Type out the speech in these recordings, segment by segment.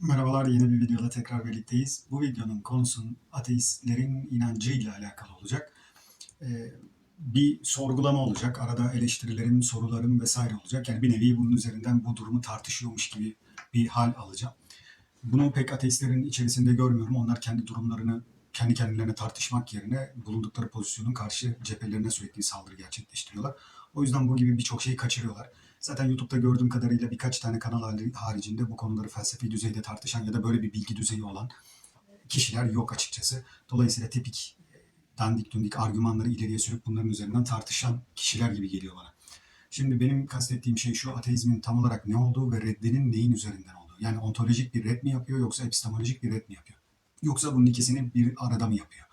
Merhabalar, yeni bir videoda tekrar birlikteyiz. Bu videonun konusu ateistlerin inancıyla alakalı olacak. Ee, bir sorgulama olacak, arada eleştirilerim, sorularım vesaire olacak. Yani bir nevi bunun üzerinden bu durumu tartışıyormuş gibi bir hal alacağım. Bunu pek ateistlerin içerisinde görmüyorum. Onlar kendi durumlarını kendi kendilerine tartışmak yerine bulundukları pozisyonun karşı cephelerine sürekli saldırı gerçekleştiriyorlar. O yüzden bu gibi birçok şeyi kaçırıyorlar. Zaten YouTube'da gördüğüm kadarıyla birkaç tane kanal haricinde bu konuları felsefi düzeyde tartışan ya da böyle bir bilgi düzeyi olan kişiler yok açıkçası. Dolayısıyla tipik dandik dundik argümanları ileriye sürüp bunların üzerinden tartışan kişiler gibi geliyor bana. Şimdi benim kastettiğim şey şu ateizmin tam olarak ne olduğu ve reddinin neyin üzerinden olduğu. Yani ontolojik bir red mi yapıyor yoksa epistemolojik bir red mi yapıyor? Yoksa bunun ikisini bir arada mı yapıyor?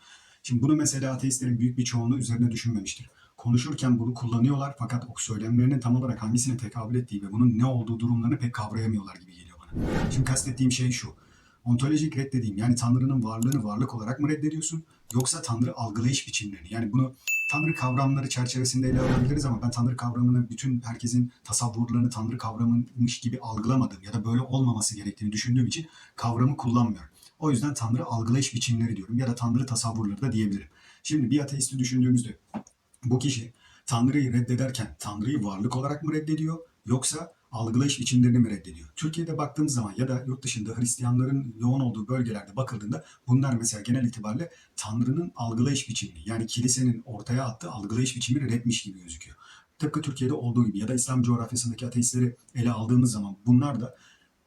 Şimdi bunu mesela ateistlerin büyük bir çoğunluğu üzerine düşünmemiştir. Konuşurken bunu kullanıyorlar fakat o tam olarak hangisine tekabül ettiği ve bunun ne olduğu durumlarını pek kavrayamıyorlar gibi geliyor bana. Şimdi kastettiğim şey şu. Ontolojik red dediğim yani Tanrı'nın varlığını varlık olarak mı reddediyorsun yoksa Tanrı algılayış biçimlerini yani bunu Tanrı kavramları çerçevesinde ele alabiliriz ama ben Tanrı kavramını bütün herkesin tasavvurlarını Tanrı kavramıymış gibi algılamadım ya da böyle olmaması gerektiğini düşündüğüm için kavramı kullanmıyorum. O yüzden Tanrı algılayış biçimleri diyorum ya da Tanrı tasavvurları da diyebilirim. Şimdi bir ateisti düşündüğümüzde bu kişi Tanrı'yı reddederken Tanrı'yı varlık olarak mı reddediyor yoksa algılayış biçimlerini mi reddediyor? Türkiye'de baktığımız zaman ya da yurt dışında Hristiyanların yoğun olduğu bölgelerde bakıldığında bunlar mesela genel itibariyle Tanrı'nın algılayış biçimini yani kilisenin ortaya attığı algılayış biçimini reddmiş gibi gözüküyor. Tıpkı Türkiye'de olduğu gibi ya da İslam coğrafyasındaki ateistleri ele aldığımız zaman bunlar da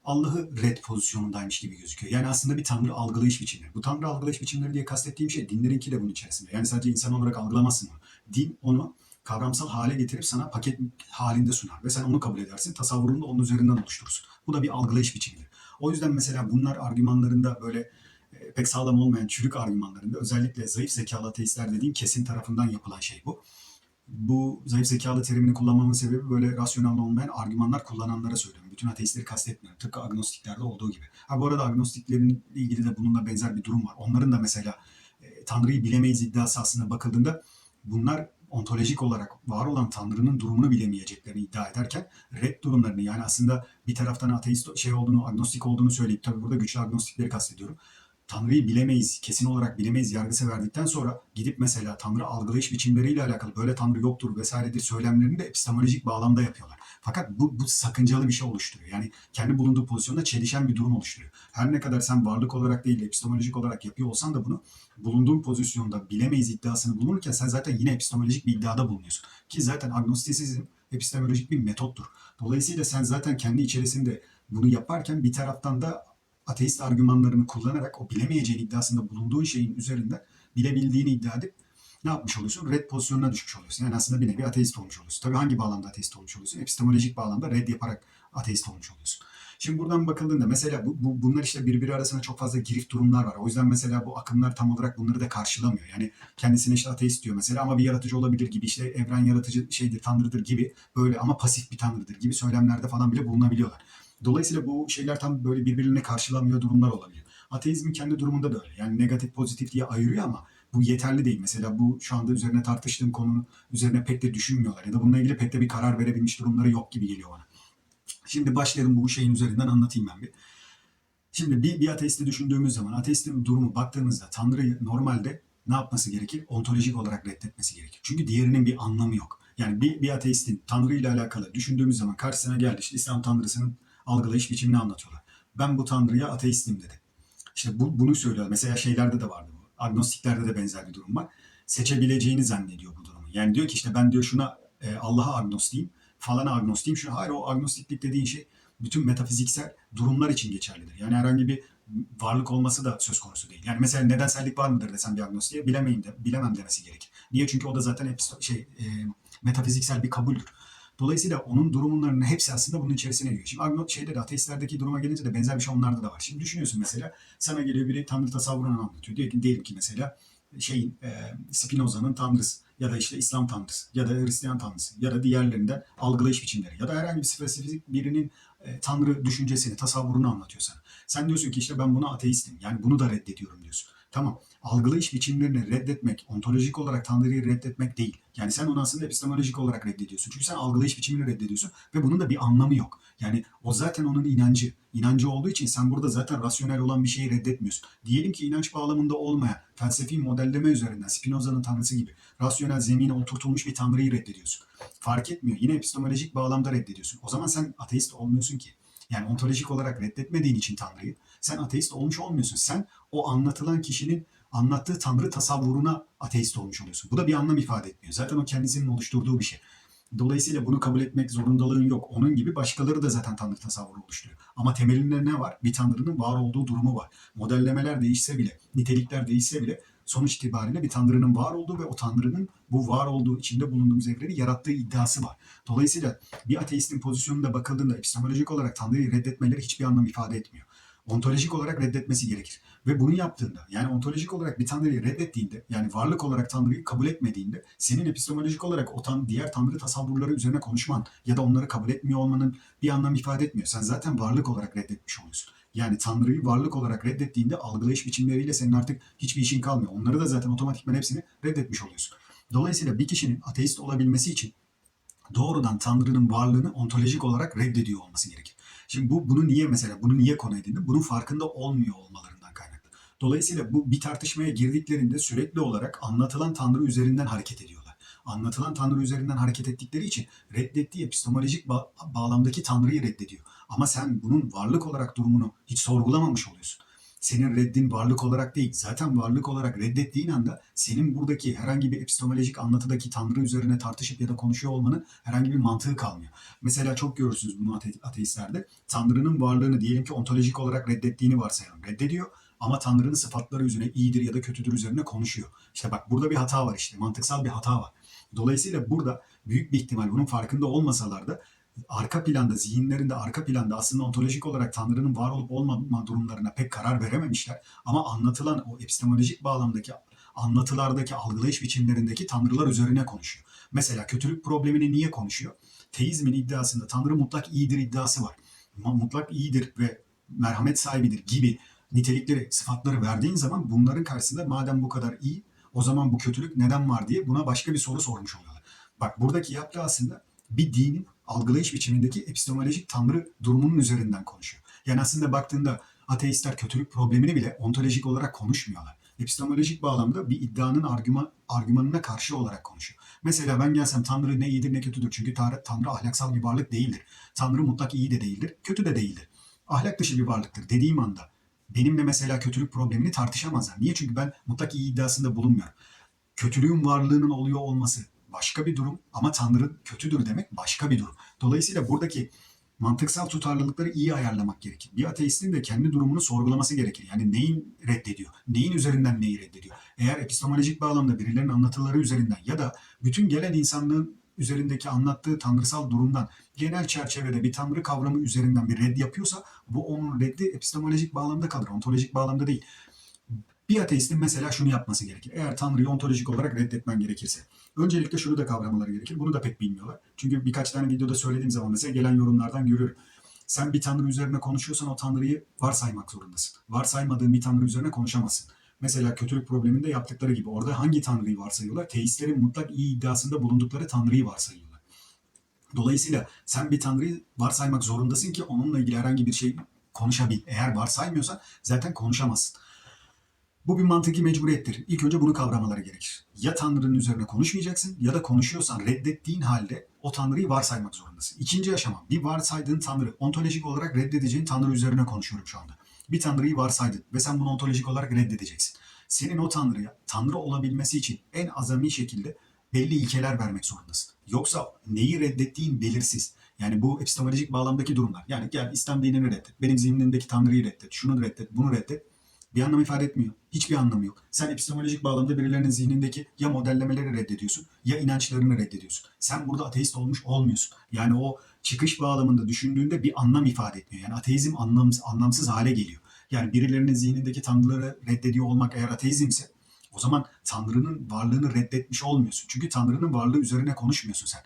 Allah'ı red pozisyonundaymış gibi gözüküyor. Yani aslında bir tanrı algılayış biçimleri. Bu tanrı algılayış biçimleri diye kastettiğim şey dinlerinki de bunun içerisinde. Yani sadece insan olarak algılamazsın onu. Din onu kavramsal hale getirip sana paket halinde sunar ve sen onu kabul edersin. Tasavvurunu onun üzerinden oluşturursun. Bu da bir algılayış biçimidir. O yüzden mesela bunlar argümanlarında böyle e, pek sağlam olmayan çürük argümanlarında özellikle zayıf zekalı ateistler dediğim kesin tarafından yapılan şey bu bu zayıf zekalı terimini kullanmamın sebebi böyle rasyonel olmayan argümanlar kullananlara söylüyorum. Bütün ateistleri kastetmiyorum. Tıpkı agnostiklerde olduğu gibi. Ha bu arada agnostiklerin ilgili de bununla benzer bir durum var. Onların da mesela e, Tanrı'yı bilemeyiz iddiası aslında bakıldığında bunlar ontolojik olarak var olan Tanrı'nın durumunu bilemeyeceklerini iddia ederken red durumlarını yani aslında bir taraftan ateist şey olduğunu, agnostik olduğunu söyleyip tabii burada güçlü agnostikleri kastediyorum. Tanrı'yı bilemeyiz, kesin olarak bilemeyiz yargısı verdikten sonra gidip mesela Tanrı algılayış biçimleriyle alakalı böyle Tanrı yoktur vesairedir söylemlerini de epistemolojik bağlamda yapıyorlar. Fakat bu, bu sakıncalı bir şey oluşturuyor. Yani kendi bulunduğu pozisyonda çelişen bir durum oluşturuyor. Her ne kadar sen varlık olarak değil epistemolojik olarak yapıyor olsan da bunu bulunduğun pozisyonda bilemeyiz iddiasını bulunurken sen zaten yine epistemolojik bir iddiada bulunuyorsun. Ki zaten agnostisizm epistemolojik bir metottur. Dolayısıyla sen zaten kendi içerisinde bunu yaparken bir taraftan da ateist argümanlarını kullanarak o bilemeyeceğin iddiasında bulunduğun şeyin üzerinden bilebildiğini iddia edip ne yapmış oluyorsun? Red pozisyonuna düşmüş oluyorsun. Yani aslında bir nevi ateist olmuş oluyorsun. Tabii hangi bağlamda ateist olmuş oluyorsun? Epistemolojik bağlamda red yaparak ateist olmuş oluyorsun. Şimdi buradan bakıldığında mesela bu, bu, bunlar işte birbiri arasında çok fazla girift durumlar var. O yüzden mesela bu akımlar tam olarak bunları da karşılamıyor. Yani kendisine işte ateist diyor mesela ama bir yaratıcı olabilir gibi işte evren yaratıcı şeydir, tanrıdır gibi böyle ama pasif bir tanrıdır gibi söylemlerde falan bile bulunabiliyorlar. Dolayısıyla bu şeyler tam böyle birbirine karşılamıyor durumlar olabiliyor. Ateizmin kendi durumunda da öyle. Yani negatif pozitif diye ayırıyor ama bu yeterli değil. Mesela bu şu anda üzerine tartıştığım konu üzerine pek de düşünmüyorlar ya da bununla ilgili pek de bir karar verebilmiş durumları yok gibi geliyor bana. Şimdi başlayalım bu şeyin üzerinden anlatayım ben bir. Şimdi bir, bir ateisti düşündüğümüz zaman ateistin durumu baktığımızda Tanrı'yı normalde ne yapması gerekir? Ontolojik olarak reddetmesi gerekir. Çünkü diğerinin bir anlamı yok. Yani bir, bir ateistin Tanrı ile alakalı düşündüğümüz zaman karşısına geldi işte İslam Tanrısı'nın algılayış biçimini anlatıyorlar. Ben bu Tanrı'ya ateistim dedi. İşte bu, bunu söylüyor. Mesela şeylerde de vardı bu. Agnostiklerde de benzer bir durum var. Seçebileceğini zannediyor bu durumu. Yani diyor ki işte ben diyor şuna e, Allah'a agnostiyim, falana agnostiyim. Şu, hayır o agnostiklik dediğin şey bütün metafiziksel durumlar için geçerlidir. Yani herhangi bir varlık olması da söz konusu değil. Yani mesela nedensellik var mıdır desem bir agnostiğe bilemeyim de, bilemem demesi gerekir. Niye? Çünkü o da zaten hep şey e, metafiziksel bir kabuldür. Dolayısıyla onun durumlarının hepsi aslında bunun içerisine giriyor. Şimdi Agnot şeyde de ateistlerdeki duruma gelince de benzer bir şey onlarda da var. Şimdi düşünüyorsun mesela sana geliyor biri Tanrı tasavvurunu anlatıyor. Diyor ki diyelim ki mesela şeyin e, Spinoza'nın tanrısı ya da işte İslam tanrısı ya da Hristiyan tanrısı ya da diğerlerinden algılayış biçimleri ya da herhangi bir spesifik birinin e, tanrı düşüncesini, tasavvurunu anlatıyor sana. Sen diyorsun ki işte ben buna ateistim. Yani bunu da reddediyorum diyorsun. Tamam. Algılayış biçimlerini reddetmek, ontolojik olarak Tanrı'yı reddetmek değil. Yani sen onu aslında epistemolojik olarak reddediyorsun. Çünkü sen algılayış biçimini reddediyorsun ve bunun da bir anlamı yok. Yani o zaten onun inancı. İnancı olduğu için sen burada zaten rasyonel olan bir şeyi reddetmiyorsun. Diyelim ki inanç bağlamında olmayan felsefi modelleme üzerinden Spinoza'nın tanrısı gibi rasyonel zemine oturtulmuş bir tanrıyı reddediyorsun. Fark etmiyor. Yine epistemolojik bağlamda reddediyorsun. O zaman sen ateist olmuyorsun ki. Yani ontolojik olarak reddetmediğin için Tanrı'yı sen ateist olmuş olmuyorsun. Sen o anlatılan kişinin anlattığı Tanrı tasavvuruna ateist olmuş oluyorsun. Bu da bir anlam ifade etmiyor. Zaten o kendisinin oluşturduğu bir şey. Dolayısıyla bunu kabul etmek zorundalığın yok. Onun gibi başkaları da zaten Tanrı tasavvuru oluşturuyor. Ama temelinde ne var? Bir Tanrı'nın var olduğu durumu var. Modellemeler değişse bile, nitelikler değişse bile sonuç itibariyle bir Tanrı'nın var olduğu ve o Tanrı'nın bu var olduğu içinde bulunduğumuz evreni yarattığı iddiası var. Dolayısıyla bir ateistin pozisyonunda bakıldığında epistemolojik olarak Tanrı'yı reddetmeleri hiçbir anlam ifade etmiyor. Ontolojik olarak reddetmesi gerekir. Ve bunu yaptığında yani ontolojik olarak bir Tanrı'yı reddettiğinde yani varlık olarak Tanrı'yı kabul etmediğinde senin epistemolojik olarak o tan diğer Tanrı tasavvurları üzerine konuşman ya da onları kabul etmiyor olmanın bir anlam ifade etmiyor. Sen zaten varlık olarak reddetmiş oluyorsun. Yani Tanrı'yı varlık olarak reddettiğinde algılayış biçimleriyle senin artık hiçbir işin kalmıyor. Onları da zaten otomatikman hepsini reddetmiş oluyorsun. Dolayısıyla bir kişinin ateist olabilmesi için doğrudan Tanrı'nın varlığını ontolojik olarak reddediyor olması gerekir. Şimdi bu bunu niye mesela bunu niye konu edindim? Bunun farkında olmuyor olmalarından kaynaklı. Dolayısıyla bu bir tartışmaya girdiklerinde sürekli olarak anlatılan Tanrı üzerinden hareket ediyorlar. Anlatılan Tanrı üzerinden hareket ettikleri için reddettiği epistemolojik ba- bağlamdaki Tanrı'yı reddediyor. Ama sen bunun varlık olarak durumunu hiç sorgulamamış oluyorsun. Senin reddin varlık olarak değil. Zaten varlık olarak reddettiğin anda senin buradaki herhangi bir epistemolojik anlatıdaki Tanrı üzerine tartışıp ya da konuşuyor olmanın herhangi bir mantığı kalmıyor. Mesela çok görürsünüz bunu ate- ateistlerde. Tanrı'nın varlığını diyelim ki ontolojik olarak reddettiğini varsayalım. Reddediyor ama Tanrı'nın sıfatları üzerine iyidir ya da kötüdür üzerine konuşuyor. İşte bak burada bir hata var işte. Mantıksal bir hata var. Dolayısıyla burada büyük bir ihtimal bunun farkında olmasalar da arka planda, zihinlerinde arka planda aslında ontolojik olarak Tanrı'nın var olup olmama durumlarına pek karar verememişler. Ama anlatılan o epistemolojik bağlamdaki anlatılardaki algılayış biçimlerindeki tanrılar üzerine konuşuyor. Mesela kötülük problemini niye konuşuyor? Teizmin iddiasında Tanrı mutlak iyidir iddiası var. Mutlak iyidir ve merhamet sahibidir gibi nitelikleri, sıfatları verdiğin zaman bunların karşısında madem bu kadar iyi o zaman bu kötülük neden var diye buna başka bir soru sormuş oluyorlar. Bak buradaki yaptığı aslında bir dinin algılayış biçimindeki epistemolojik tanrı durumunun üzerinden konuşuyor. Yani aslında baktığında ateistler kötülük problemini bile ontolojik olarak konuşmuyorlar. Epistemolojik bağlamda bir iddianın argüman, argümanına karşı olarak konuşuyor. Mesela ben gelsem Tanrı ne iyidir ne kötüdür. Çünkü Tanrı, Tanrı ahlaksal bir varlık değildir. Tanrı mutlak iyi de değildir, kötü de değildir. Ahlak dışı bir varlıktır dediğim anda benimle mesela kötülük problemini tartışamazlar. Niye? Çünkü ben mutlak iyi iddiasında bulunmuyorum. Kötülüğün varlığının oluyor olması başka bir durum ama Tanrı kötüdür demek başka bir durum. Dolayısıyla buradaki mantıksal tutarlılıkları iyi ayarlamak gerekir. Bir ateistin de kendi durumunu sorgulaması gerekir. Yani neyin reddediyor? Neyin üzerinden neyi reddediyor? Eğer epistemolojik bağlamda birilerinin anlatıları üzerinden ya da bütün gelen insanlığın üzerindeki anlattığı tanrısal durumdan genel çerçevede bir tanrı kavramı üzerinden bir red yapıyorsa bu onun reddi epistemolojik bağlamda kalır. Ontolojik bağlamda değil. Bir ateistin mesela şunu yapması gerekir. Eğer Tanrı'yı ontolojik olarak reddetmen gerekirse. Öncelikle şunu da kavramaları gerekir. Bunu da pek bilmiyorlar. Çünkü birkaç tane videoda söylediğim zaman mesela gelen yorumlardan görüyorum. Sen bir Tanrı üzerine konuşuyorsan o Tanrı'yı varsaymak zorundasın. Varsaymadığın bir Tanrı üzerine konuşamazsın. Mesela kötülük probleminde yaptıkları gibi orada hangi Tanrı'yı varsayıyorlar? Teistlerin mutlak iyi iddiasında bulundukları Tanrı'yı varsayıyorlar. Dolayısıyla sen bir Tanrı'yı varsaymak zorundasın ki onunla ilgili herhangi bir şey konuşabil. Eğer varsaymıyorsan zaten konuşamazsın. Bu bir mantıki mecburiyettir. İlk önce bunu kavramaları gerekir. Ya Tanrı'nın üzerine konuşmayacaksın ya da konuşuyorsan reddettiğin halde o Tanrı'yı varsaymak zorundasın. İkinci aşama bir varsaydığın Tanrı, ontolojik olarak reddedeceğin Tanrı üzerine konuşuyorum şu anda. Bir Tanrı'yı varsaydın ve sen bunu ontolojik olarak reddedeceksin. Senin o Tanrı'ya Tanrı olabilmesi için en azami şekilde belli ilkeler vermek zorundasın. Yoksa neyi reddettiğin belirsiz. Yani bu epistemolojik bağlamdaki durumlar. Yani gel İslam dinini reddet, benim zihnimdeki Tanrı'yı reddet, şunu reddet, bunu reddet bir anlam ifade etmiyor. Hiçbir anlamı yok. Sen epistemolojik bağlamda birilerinin zihnindeki ya modellemeleri reddediyorsun ya inançlarını reddediyorsun. Sen burada ateist olmuş olmuyorsun. Yani o çıkış bağlamında düşündüğünde bir anlam ifade etmiyor. Yani ateizm anlamsız, anlamsız hale geliyor. Yani birilerinin zihnindeki tanrıları reddediyor olmak eğer ateizmse o zaman Tanrı'nın varlığını reddetmiş olmuyorsun. Çünkü Tanrı'nın varlığı üzerine konuşmuyorsun sen.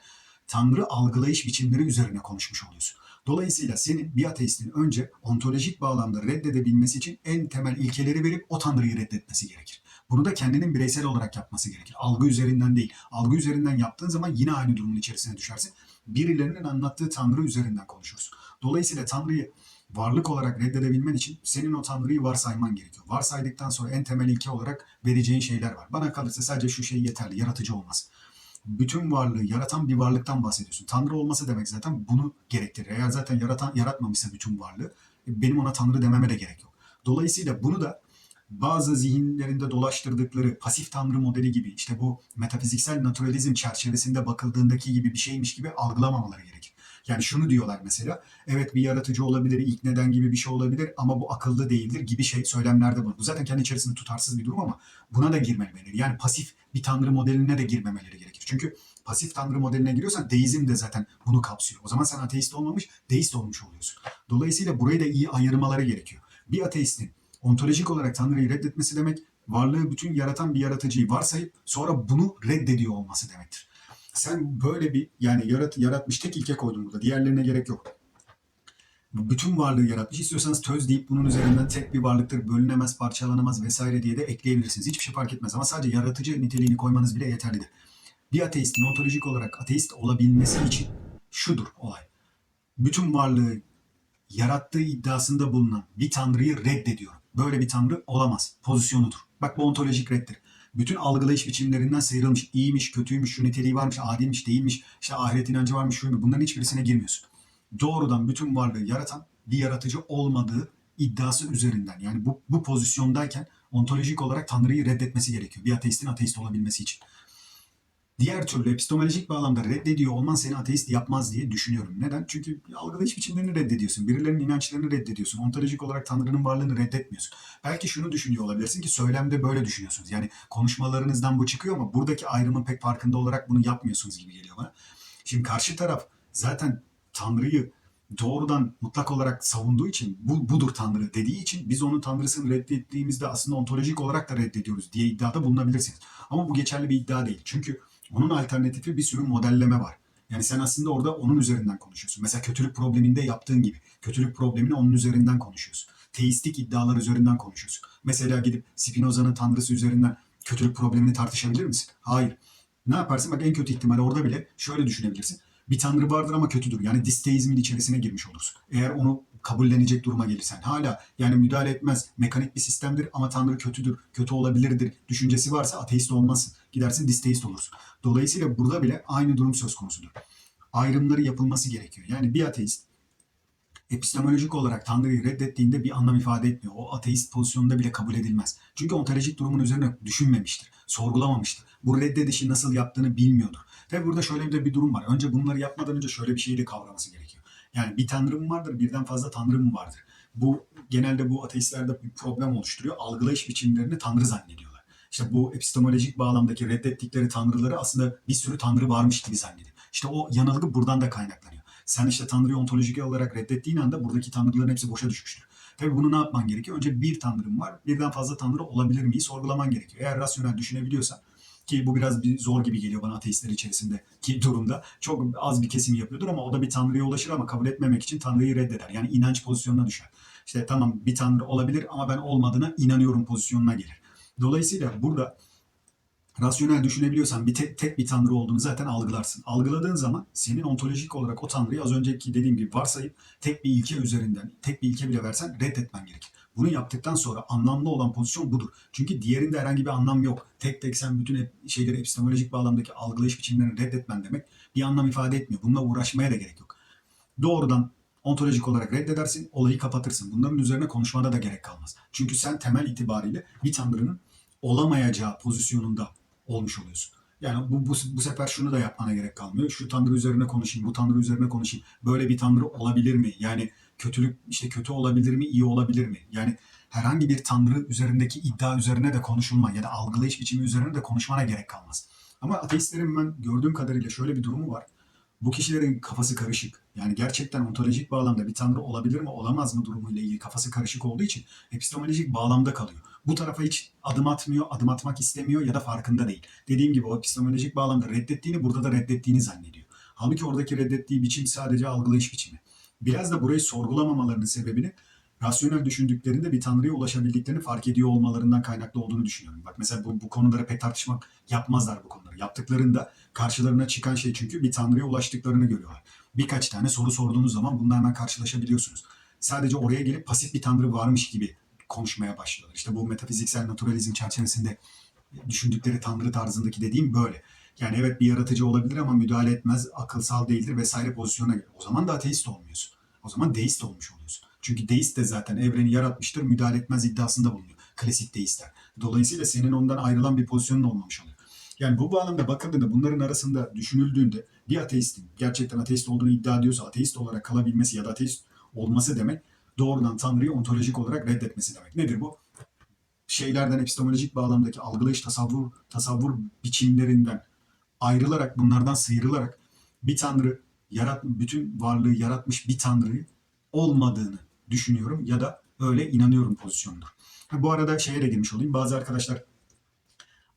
Tanrı algılayış biçimleri üzerine konuşmuş oluyorsun. Dolayısıyla senin bir ateistin önce ontolojik bağlamda reddedebilmesi için en temel ilkeleri verip o tanrıyı reddetmesi gerekir. Bunu da kendinin bireysel olarak yapması gerekir. Algı üzerinden değil. Algı üzerinden yaptığın zaman yine aynı durumun içerisine düşersin. Birilerinin anlattığı tanrı üzerinden konuşursun. Dolayısıyla tanrıyı varlık olarak reddedebilmen için senin o tanrıyı varsayman gerekiyor. Varsaydıktan sonra en temel ilke olarak vereceğin şeyler var. Bana kalırsa sadece şu şey yeterli. Yaratıcı olmaz bütün varlığı yaratan bir varlıktan bahsediyorsun. Tanrı olması demek zaten bunu gerektirir. Eğer zaten yaratan yaratmamışsa bütün varlığı e, benim ona tanrı dememe de gerek yok. Dolayısıyla bunu da bazı zihinlerinde dolaştırdıkları pasif tanrı modeli gibi işte bu metafiziksel naturalizm çerçevesinde bakıldığındaki gibi bir şeymiş gibi algılamamaları gerekir. Yani şunu diyorlar mesela, evet bir yaratıcı olabilir, ilk neden gibi bir şey olabilir ama bu akıllı değildir gibi şey söylemlerde bu. Bu zaten kendi içerisinde tutarsız bir durum ama buna da girmemeleri. Yani pasif bir tanrı modeline de girmemeleri gerekir. Çünkü pasif tanrı modeline giriyorsan deizm de zaten bunu kapsıyor. O zaman sen ateist olmamış, deist olmuş oluyorsun. Dolayısıyla burayı da iyi ayırmaları gerekiyor. Bir ateistin ontolojik olarak tanrıyı reddetmesi demek varlığı bütün yaratan bir yaratıcıyı varsayıp sonra bunu reddediyor olması demektir. Sen böyle bir yani yarat, yaratmış tek ilke koydun burada. Diğerlerine gerek yok. Bütün varlığı yaratmış. İstiyorsanız töz deyip bunun üzerinden tek bir varlıktır, bölünemez, parçalanamaz vesaire diye de ekleyebilirsiniz. Hiçbir şey fark etmez ama sadece yaratıcı niteliğini koymanız bile yeterlidir. Bir ateistin ontolojik olarak ateist olabilmesi için şudur olay. Bütün varlığı yarattığı iddiasında bulunan bir tanrıyı reddediyor. Böyle bir tanrı olamaz. Pozisyonudur. Bak bu ontolojik reddir bütün algılayış biçimlerinden sıyrılmış. İyiymiş, kötüymüş, şu niteliği varmış, adilmiş, değilmiş, işte ahiret inancı varmış, şu mu? Bunların hiçbirisine girmiyorsun. Doğrudan bütün varlığı yaratan bir yaratıcı olmadığı iddiası üzerinden yani bu, bu pozisyondayken ontolojik olarak Tanrı'yı reddetmesi gerekiyor. Bir ateistin ateist olabilmesi için. Diğer türlü epistemolojik bağlamda reddediyor olman seni ateist yapmaz diye düşünüyorum. Neden? Çünkü algılayış biçimlerini reddediyorsun. Birilerinin inançlarını reddediyorsun. Ontolojik olarak Tanrı'nın varlığını reddetmiyorsun. Belki şunu düşünüyor olabilirsin ki söylemde böyle düşünüyorsunuz. Yani konuşmalarınızdan bu çıkıyor ama buradaki ayrımın pek farkında olarak bunu yapmıyorsunuz gibi geliyor bana. Şimdi karşı taraf zaten Tanrı'yı doğrudan mutlak olarak savunduğu için bu budur Tanrı dediği için biz onun Tanrısını reddettiğimizde aslında ontolojik olarak da reddediyoruz diye iddiada bulunabilirsiniz. Ama bu geçerli bir iddia değil. Çünkü onun alternatifi bir sürü modelleme var. Yani sen aslında orada onun üzerinden konuşuyorsun. Mesela kötülük probleminde yaptığın gibi. Kötülük problemini onun üzerinden konuşuyorsun. Teistik iddialar üzerinden konuşuyorsun. Mesela gidip Spinoza'nın tanrısı üzerinden kötülük problemini tartışabilir misin? Hayır. Ne yaparsın? Bak en kötü ihtimal orada bile şöyle düşünebilirsin. Bir tanrı vardır ama kötüdür. Yani disteizmin içerisine girmiş olursun. Eğer onu kabullenecek duruma gelirsen. Hala yani müdahale etmez. Mekanik bir sistemdir ama Tanrı kötüdür, kötü olabilirdir düşüncesi varsa ateist olmazsın. Gidersin disteist olursun. Dolayısıyla burada bile aynı durum söz konusudur. Ayrımları yapılması gerekiyor. Yani bir ateist epistemolojik olarak Tanrı'yı reddettiğinde bir anlam ifade etmiyor. O ateist pozisyonunda bile kabul edilmez. Çünkü ontolojik durumun üzerine düşünmemiştir, sorgulamamıştır. Bu reddedişi nasıl yaptığını bilmiyordur. Ve burada şöyle bir bir durum var. Önce bunları yapmadan önce şöyle bir şeyi de kavraması gerekiyor. Yani bir tanrım vardır, birden fazla tanrım vardır. Bu genelde bu ateistlerde bir problem oluşturuyor. Algılayış biçimlerini tanrı zannediyorlar. İşte bu epistemolojik bağlamdaki reddettikleri tanrıları aslında bir sürü tanrı varmış gibi zannediyor. İşte o yanılgı buradan da kaynaklanıyor. Sen işte tanrıyı ontolojik olarak reddettiğin anda buradaki tanrıların hepsi boşa düşmüştür. Tabii bunu ne yapman gerekiyor? Önce bir tanrım var, birden fazla tanrı olabilir miyi sorgulaman gerekiyor. Eğer rasyonel düşünebiliyorsan ki bu biraz bir zor gibi geliyor bana ateistler içerisinde ki durumda. Çok az bir kesim yapıyordur ama o da bir tanrıya ulaşır ama kabul etmemek için tanrıyı reddeder. Yani inanç pozisyonuna düşer. İşte tamam bir tanrı olabilir ama ben olmadığına inanıyorum pozisyonuna gelir. Dolayısıyla burada rasyonel düşünebiliyorsan bir tek, tek bir tanrı olduğunu zaten algılarsın. Algıladığın zaman senin ontolojik olarak o tanrıyı az önceki dediğim gibi varsayıp tek bir ilke üzerinden, tek bir ilke bile versen reddetmen gerekir. Bunu yaptıktan sonra anlamlı olan pozisyon budur. Çünkü diğerinde herhangi bir anlam yok. Tek tek sen bütün şeyleri epistemolojik bağlamdaki algılayış biçimlerini reddetmen demek bir anlam ifade etmiyor. Bununla uğraşmaya da gerek yok. Doğrudan ontolojik olarak reddedersin, olayı kapatırsın. Bunların üzerine konuşmada da gerek kalmaz. Çünkü sen temel itibariyle bir tanrının olamayacağı pozisyonunda olmuş oluyorsun. Yani bu, bu, bu sefer şunu da yapmana gerek kalmıyor. Şu tanrı üzerine konuşayım, bu tanrı üzerine konuşayım. Böyle bir tanrı olabilir mi? Yani kötülük işte kötü olabilir mi, iyi olabilir mi? Yani herhangi bir tanrı üzerindeki iddia üzerine de konuşulma ya da algılayış biçimi üzerine de konuşmana gerek kalmaz. Ama ateistlerin ben gördüğüm kadarıyla şöyle bir durumu var. Bu kişilerin kafası karışık. Yani gerçekten ontolojik bağlamda bir tanrı olabilir mi, olamaz mı durumuyla ilgili kafası karışık olduğu için epistemolojik bağlamda kalıyor. Bu tarafa hiç adım atmıyor, adım atmak istemiyor ya da farkında değil. Dediğim gibi o epistemolojik bağlamda reddettiğini burada da reddettiğini zannediyor. Halbuki oradaki reddettiği biçim sadece algılayış biçimi. Biraz da burayı sorgulamamalarının sebebini rasyonel düşündüklerinde bir tanrıya ulaşabildiklerini fark ediyor olmalarından kaynaklı olduğunu düşünüyorum. Bak mesela bu, bu konulara pek tartışmak yapmazlar bu konuları. Yaptıklarında karşılarına çıkan şey çünkü bir tanrıya ulaştıklarını görüyorlar. Birkaç tane soru sorduğunuz zaman bununla hemen karşılaşabiliyorsunuz. Sadece oraya gelip pasif bir tanrı varmış gibi konuşmaya başlıyorlar. İşte bu metafiziksel naturalizm çerçevesinde düşündükleri tanrı tarzındaki dediğim böyle. Yani evet bir yaratıcı olabilir ama müdahale etmez, akılsal değildir vesaire pozisyona gelir. O zaman da ateist olmuyorsun. O zaman deist olmuş oluyorsun. Çünkü deist de zaten evreni yaratmıştır, müdahale etmez iddiasında bulunuyor. Klasik deistler. Dolayısıyla senin ondan ayrılan bir pozisyonun olmamış oluyor. Yani bu bağlamda bakıldığında bunların arasında düşünüldüğünde bir ateistin gerçekten ateist olduğunu iddia ediyorsa ateist olarak kalabilmesi ya da ateist olması demek doğrudan Tanrı'yı ontolojik olarak reddetmesi demek. Nedir bu? Şeylerden epistemolojik bağlamdaki algılayış tasavvur tasavvur biçimlerinden ayrılarak bunlardan sıyrılarak bir tanrı yarat bütün varlığı yaratmış bir tanrıyı olmadığını düşünüyorum ya da öyle inanıyorum pozisyondur. Ha, bu arada şeye de girmiş olayım. Bazı arkadaşlar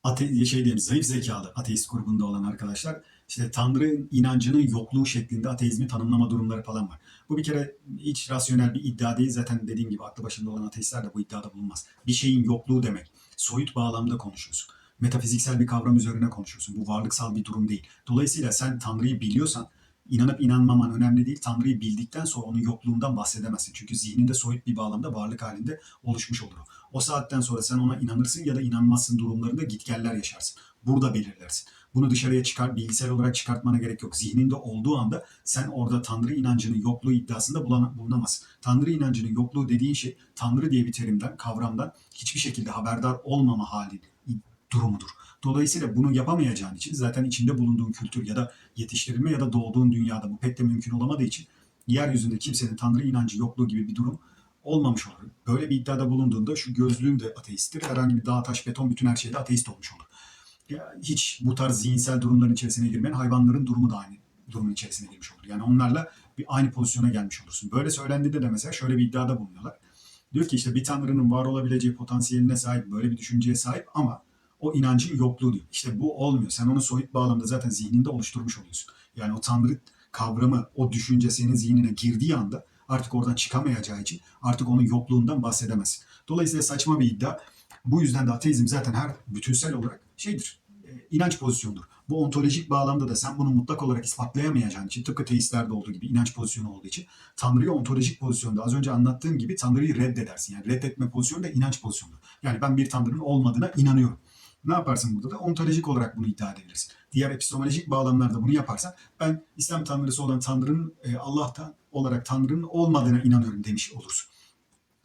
ate şey diyeyim zayıf zekalı ateist grubunda olan arkadaşlar işte Tanrı inancının yokluğu şeklinde ateizmi tanımlama durumları falan var. Bu bir kere hiç rasyonel bir iddia değil. Zaten dediğim gibi aklı başında olan ateistler de bu iddiada bulunmaz. Bir şeyin yokluğu demek. Soyut bağlamda konuşuyorsun. Metafiziksel bir kavram üzerine konuşuyorsun. Bu varlıksal bir durum değil. Dolayısıyla sen Tanrı'yı biliyorsan inanıp inanmaman önemli değil. Tanrı'yı bildikten sonra onun yokluğundan bahsedemezsin. Çünkü zihninde soyut bir bağlamda varlık halinde oluşmuş olur. O saatten sonra sen ona inanırsın ya da inanmazsın durumlarında gitgeller yaşarsın. Burada belirlersin. Bunu dışarıya çıkar, bilgisayar olarak çıkartmana gerek yok. Zihninde olduğu anda sen orada Tanrı inancının yokluğu iddiasında bulunamazsın. Tanrı inancının yokluğu dediğin şey Tanrı diye bir terimden, kavramdan hiçbir şekilde haberdar olmama hali durumudur. Dolayısıyla bunu yapamayacağın için zaten içinde bulunduğun kültür ya da yetiştirilme ya da doğduğun dünyada bu pek de mümkün olamadığı için yeryüzünde kimsenin Tanrı inancı yokluğu gibi bir durum olmamış olur. Böyle bir iddiada bulunduğunda şu gözlüğüm de ateisttir. Herhangi bir dağ, taş, beton bütün her şeyde ateist olmuş olur. Ya hiç bu tarz zihinsel durumların içerisine girmeyen hayvanların durumu da aynı durumun içerisine girmiş olur. Yani onlarla bir aynı pozisyona gelmiş olursun. Böyle söylendiğinde de mesela şöyle bir iddiada bulunuyorlar. Diyor ki işte bir tanrının var olabileceği potansiyeline sahip, böyle bir düşünceye sahip ama o inancın yokluğu diyor. İşte bu olmuyor. Sen onu soyut bağlamda zaten zihninde oluşturmuş oluyorsun. Yani o tanrı kavramı, o düşünce senin zihnine girdiği anda artık oradan çıkamayacağı için artık onun yokluğundan bahsedemezsin. Dolayısıyla saçma bir iddia. Bu yüzden de ateizm zaten her bütünsel olarak şeydir, e, inanç pozisyonudur. Bu ontolojik bağlamda da sen bunu mutlak olarak ispatlayamayacağın için tıpkı teistlerde olduğu gibi inanç pozisyonu olduğu için Tanrı'yı ontolojik pozisyonda az önce anlattığım gibi Tanrı'yı reddedersin. Yani reddetme pozisyonu da inanç pozisyonudur. Yani ben bir Tanrı'nın olmadığına inanıyorum. Ne yaparsın burada da? Ontolojik olarak bunu iddia edebilirsin. Diğer epistemolojik bağlamlarda bunu yaparsan ben İslam tanrısı olan Tanrı'nın e, Allah'tan olarak Tanrı'nın olmadığına inanıyorum demiş olursun.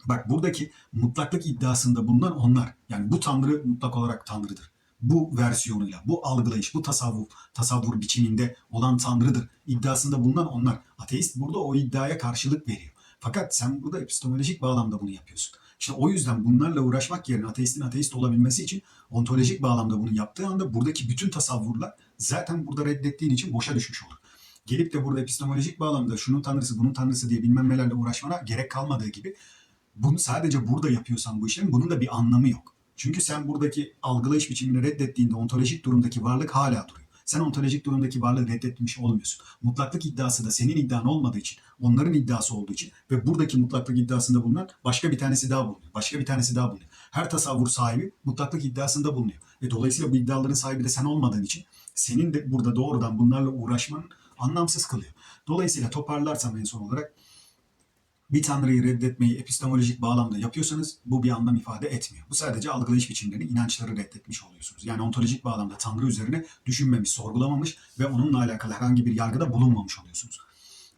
Bak buradaki mutlaklık iddiasında bulunan onlar. Yani bu Tanrı mutlak olarak Tanrı'dır. Bu versiyonuyla, bu algılayış, bu tasavvuf, tasavvur biçiminde olan Tanrı'dır iddiasında bulunan onlar. Ateist burada o iddiaya karşılık veriyor. Fakat sen burada epistemolojik bağlamda bunu yapıyorsun. İşte o yüzden bunlarla uğraşmak yerine ateistin ateist olabilmesi için ontolojik bağlamda bunu yaptığı anda buradaki bütün tasavvurlar zaten burada reddettiğin için boşa düşmüş olur. Gelip de burada epistemolojik bağlamda şunun tanrısı bunun tanrısı diye bilmem nelerle uğraşmana gerek kalmadığı gibi bunu sadece burada yapıyorsan bu işlerin bunun da bir anlamı yok. Çünkü sen buradaki algılayış biçimini reddettiğinde ontolojik durumdaki varlık hala duruyor. Sen ontolojik durumdaki varlığı reddetmiş olmuyorsun. Mutlaklık iddiası da senin iddian olmadığı için, onların iddiası olduğu için ve buradaki mutlaklık iddiasında bulunan başka bir tanesi daha bulunuyor. Başka bir tanesi daha bulunuyor. Her tasavvur sahibi mutlaklık iddiasında bulunuyor. Ve dolayısıyla bu iddiaların sahibi de sen olmadığın için senin de burada doğrudan bunlarla uğraşman anlamsız kılıyor. Dolayısıyla toparlarsam en son olarak bir tanrıyı reddetmeyi epistemolojik bağlamda yapıyorsanız bu bir anlam ifade etmiyor. Bu sadece algılayış biçimlerini, inançları reddetmiş oluyorsunuz. Yani ontolojik bağlamda tanrı üzerine düşünmemiş, sorgulamamış ve onunla alakalı herhangi bir yargıda bulunmamış oluyorsunuz.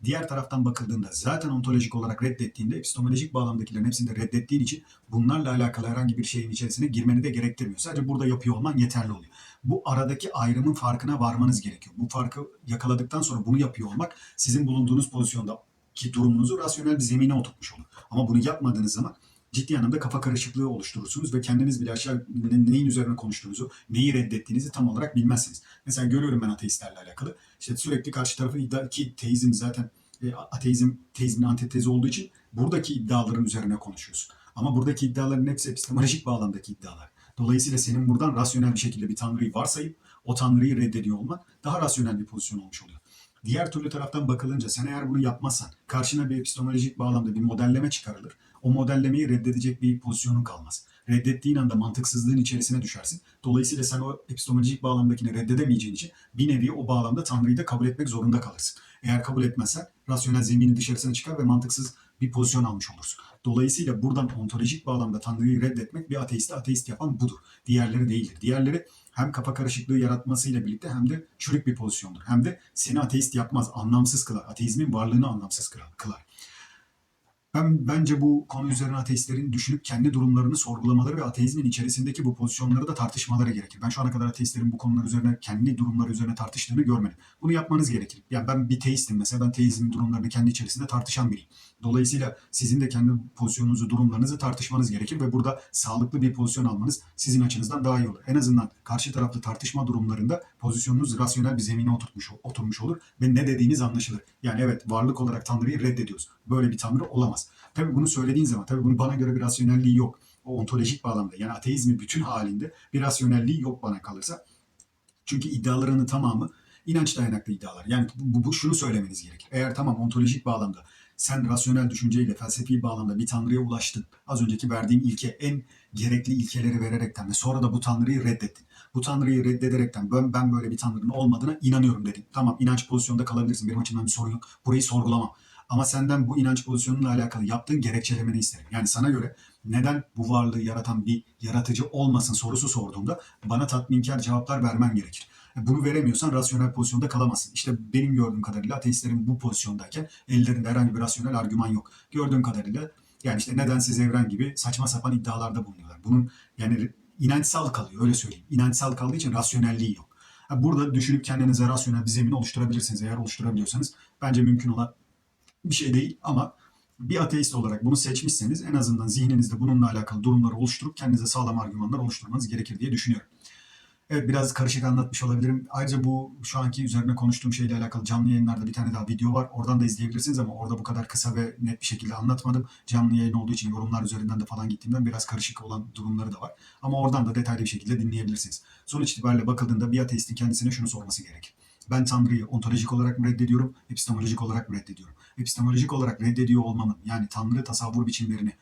Diğer taraftan bakıldığında zaten ontolojik olarak reddettiğinde epistemolojik bağlamdakilerin hepsini de reddettiğin için bunlarla alakalı herhangi bir şeyin içerisine girmeni de gerektirmiyor. Sadece burada yapıyor olman yeterli oluyor. Bu aradaki ayrımın farkına varmanız gerekiyor. Bu farkı yakaladıktan sonra bunu yapıyor olmak sizin bulunduğunuz pozisyonda ki durumunuzu rasyonel bir zemine oturtmuş olur. Ama bunu yapmadığınız zaman ciddi anlamda kafa karışıklığı oluşturursunuz ve kendiniz bile aşağı neyin üzerine konuştuğunuzu, neyi reddettiğinizi tam olarak bilmezsiniz. Mesela görüyorum ben ateistlerle alakalı. İşte sürekli karşı tarafın iddia ki teizm zaten e, ateizm teizmin antitezi olduğu için buradaki iddiaların üzerine konuşuyorsun. Ama buradaki iddiaların hepsi epistemolojik bağlamdaki iddialar. Dolayısıyla senin buradan rasyonel bir şekilde bir tanrıyı varsayıp o tanrıyı reddediyor olman daha rasyonel bir pozisyon olmuş oluyor. Diğer türlü taraftan bakılınca sen eğer bunu yapmazsan karşına bir epistemolojik bağlamda bir modelleme çıkarılır. O modellemeyi reddedecek bir pozisyonun kalmaz. Reddettiğin anda mantıksızlığın içerisine düşersin. Dolayısıyla sen o epistemolojik bağlamdakini reddedemeyeceğin için bir nevi o bağlamda Tanrı'yı da kabul etmek zorunda kalırsın. Eğer kabul etmezsen rasyonel zeminin dışarısına çıkar ve mantıksız bir pozisyon almış olursun. Dolayısıyla buradan ontolojik bağlamda Tanrı'yı reddetmek bir ateisti ateist yapan budur. Diğerleri değildir. Diğerleri hem kafa karışıklığı yaratmasıyla birlikte hem de çürük bir pozisyondur. Hem de seni ateist yapmaz, anlamsız kılar. Ateizmin varlığını anlamsız kılar. Ben bence bu konu üzerine ateistlerin düşünüp kendi durumlarını sorgulamaları ve ateizmin içerisindeki bu pozisyonları da tartışmaları gerekir. Ben şu ana kadar ateistlerin bu konular üzerine kendi durumları üzerine tartıştığını görmedim. Bunu yapmanız gerekir. Yani ben bir teistim mesela ben teizmin durumlarını kendi içerisinde tartışan biriyim. Dolayısıyla sizin de kendi pozisyonunuzu, durumlarınızı tartışmanız gerekir ve burada sağlıklı bir pozisyon almanız sizin açınızdan daha iyi olur. En azından karşı taraflı tartışma durumlarında pozisyonunuz rasyonel bir zemine oturtmuş, oturmuş olur ve ne dediğiniz anlaşılır. Yani evet varlık olarak Tanrı'yı reddediyoruz. Böyle bir Tanrı olamaz. Tabii bunu söylediğin zaman, tabii bunun bana göre bir rasyonelliği yok. O ontolojik bağlamda yani ateizmin bütün halinde bir rasyonelliği yok bana kalırsa. Çünkü iddialarının tamamı inanç dayanaklı iddialar. Yani bu, bu şunu söylemeniz gerekir. Eğer tamam ontolojik bağlamda sen rasyonel düşünceyle felsefi bağlamda bir tanrıya ulaştın. Az önceki verdiğim ilke en gerekli ilkeleri vererekten ve sonra da bu tanrıyı reddettin. Bu tanrıyı reddederekten ben, ben böyle bir tanrının olmadığına inanıyorum dedin. Tamam inanç pozisyonda kalabilirsin. Benim açımdan bir sorun yok. Burayı sorgulamam. Ama senden bu inanç pozisyonunla alakalı yaptığın gerekçelemeni isterim. Yani sana göre neden bu varlığı yaratan bir yaratıcı olmasın sorusu sorduğumda bana tatminkar cevaplar vermen gerekir. E, Bunu veremiyorsan rasyonel pozisyonda kalamazsın. İşte benim gördüğüm kadarıyla ateistlerin bu pozisyondayken ellerinde herhangi bir rasyonel argüman yok. Gördüğüm kadarıyla yani işte nedensiz evren gibi saçma sapan iddialarda bulunuyorlar. Bunun yani inançsal kalıyor öyle söyleyeyim. İnançsal kaldığı için rasyonelliği yok. Burada düşünüp kendinize rasyonel bir zemin oluşturabilirsiniz eğer oluşturabiliyorsanız. Bence mümkün olan bir şey değil ama bir ateist olarak bunu seçmişseniz en azından zihninizde bununla alakalı durumları oluşturup kendinize sağlam argümanlar oluşturmanız gerekir diye düşünüyorum. Evet biraz karışık anlatmış olabilirim. Ayrıca bu şu anki üzerine konuştuğum şeyle alakalı canlı yayınlarda bir tane daha video var. Oradan da izleyebilirsiniz ama orada bu kadar kısa ve net bir şekilde anlatmadım. Canlı yayın olduğu için yorumlar üzerinden de falan gittiğimden biraz karışık olan durumları da var. Ama oradan da detaylı bir şekilde dinleyebilirsiniz. Sonuç itibariyle bakıldığında bir ateistin kendisine şunu sorması gerek. Ben Tanrı'yı ontolojik olarak mı reddediyorum, epistemolojik olarak mı reddediyorum? Epistemolojik olarak reddediyor olmamın yani Tanrı tasavvur biçimlerini,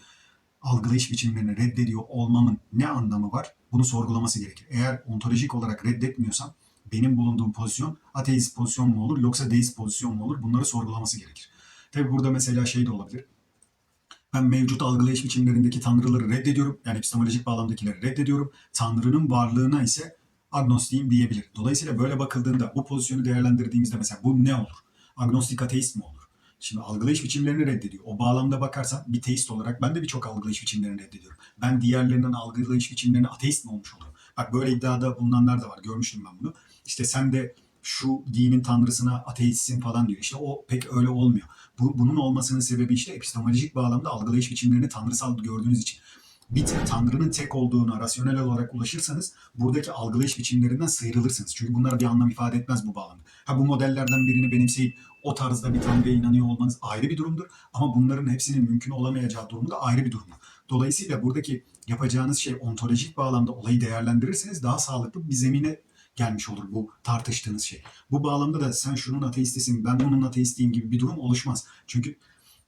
algılayış biçimlerini reddediyor olmamın ne anlamı var? Bunu sorgulaması gerekir. Eğer ontolojik olarak reddetmiyorsam benim bulunduğum pozisyon ateist pozisyon mu olur yoksa deist pozisyon mu olur? Bunları sorgulaması gerekir. Tabi burada mesela şey de olabilir. Ben mevcut algılayış biçimlerindeki tanrıları reddediyorum. Yani epistemolojik bağlamdakileri reddediyorum. Tanrının varlığına ise agnostiyim diyebilir. Dolayısıyla böyle bakıldığında bu pozisyonu değerlendirdiğimizde mesela bu ne olur? Agnostik ateist mi olur? Şimdi algılayış biçimlerini reddediyor. O bağlamda bakarsan bir teist olarak ben de birçok algılayış biçimlerini reddediyorum. Ben diğerlerinden algılayış biçimlerine ateist mi olmuş olurum? Bak böyle iddiada bulunanlar da var. Görmüştüm ben bunu. İşte sen de şu dinin tanrısına ateistsin falan diyor. İşte o pek öyle olmuyor. Bu, bunun olmasının sebebi işte epistemolojik bağlamda algılayış biçimlerini tanrısal gördüğünüz için bir tanrının tek olduğuna rasyonel olarak ulaşırsanız buradaki algılayış biçimlerinden sıyrılırsınız. Çünkü bunlar bir anlam ifade etmez bu bağlamda. Ha bu modellerden birini benimseyip o tarzda bir tanrıya inanıyor olmanız ayrı bir durumdur. Ama bunların hepsinin mümkün olamayacağı durum da ayrı bir durumdur. Dolayısıyla buradaki yapacağınız şey ontolojik bağlamda olayı değerlendirirseniz daha sağlıklı bir zemine gelmiş olur bu tartıştığınız şey. Bu bağlamda da sen şunun ateistisin, ben bunun ateistiyim gibi bir durum oluşmaz. Çünkü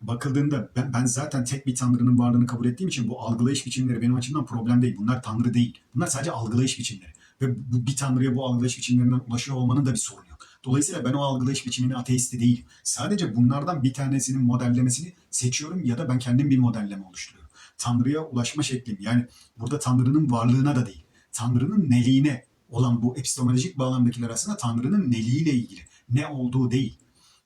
bakıldığında ben, ben zaten tek bir tanrının varlığını kabul ettiğim için bu algılayış biçimleri benim açımdan problem değil. Bunlar tanrı değil. Bunlar sadece algılayış biçimleri. Ve bu, bir tanrıya bu algılayış biçimlerinden ulaşıyor olmanın da bir sorunu yok. Dolayısıyla ben o algılayış biçiminin ateisti değilim. Sadece bunlardan bir tanesinin modellemesini seçiyorum ya da ben kendim bir modelleme oluşturuyorum. Tanrıya ulaşma şeklim yani burada Tanrı'nın varlığına da değil. Tanrı'nın neliğine olan bu epistemolojik bağlamdakiler aslında Tanrı'nın neliğiyle ilgili. Ne olduğu değil.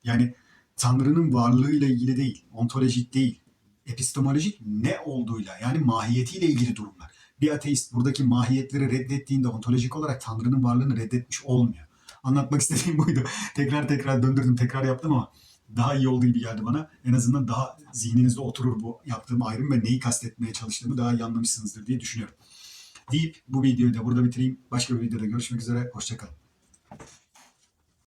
Yani Tanrı'nın varlığıyla ilgili değil, ontolojik değil, epistemolojik ne olduğuyla yani mahiyetiyle ilgili durumlar. Bir ateist buradaki mahiyetleri reddettiğinde ontolojik olarak Tanrı'nın varlığını reddetmiş olmuyor. Anlatmak istediğim buydu. tekrar tekrar döndürdüm, tekrar yaptım ama daha iyi olduğu gibi geldi bana. En azından daha zihninizde oturur bu yaptığım ayrım ve neyi kastetmeye çalıştığımı daha iyi anlamışsınızdır diye düşünüyorum. Deyip bu videoyu da burada bitireyim. Başka bir videoda görüşmek üzere. Hoşçakalın.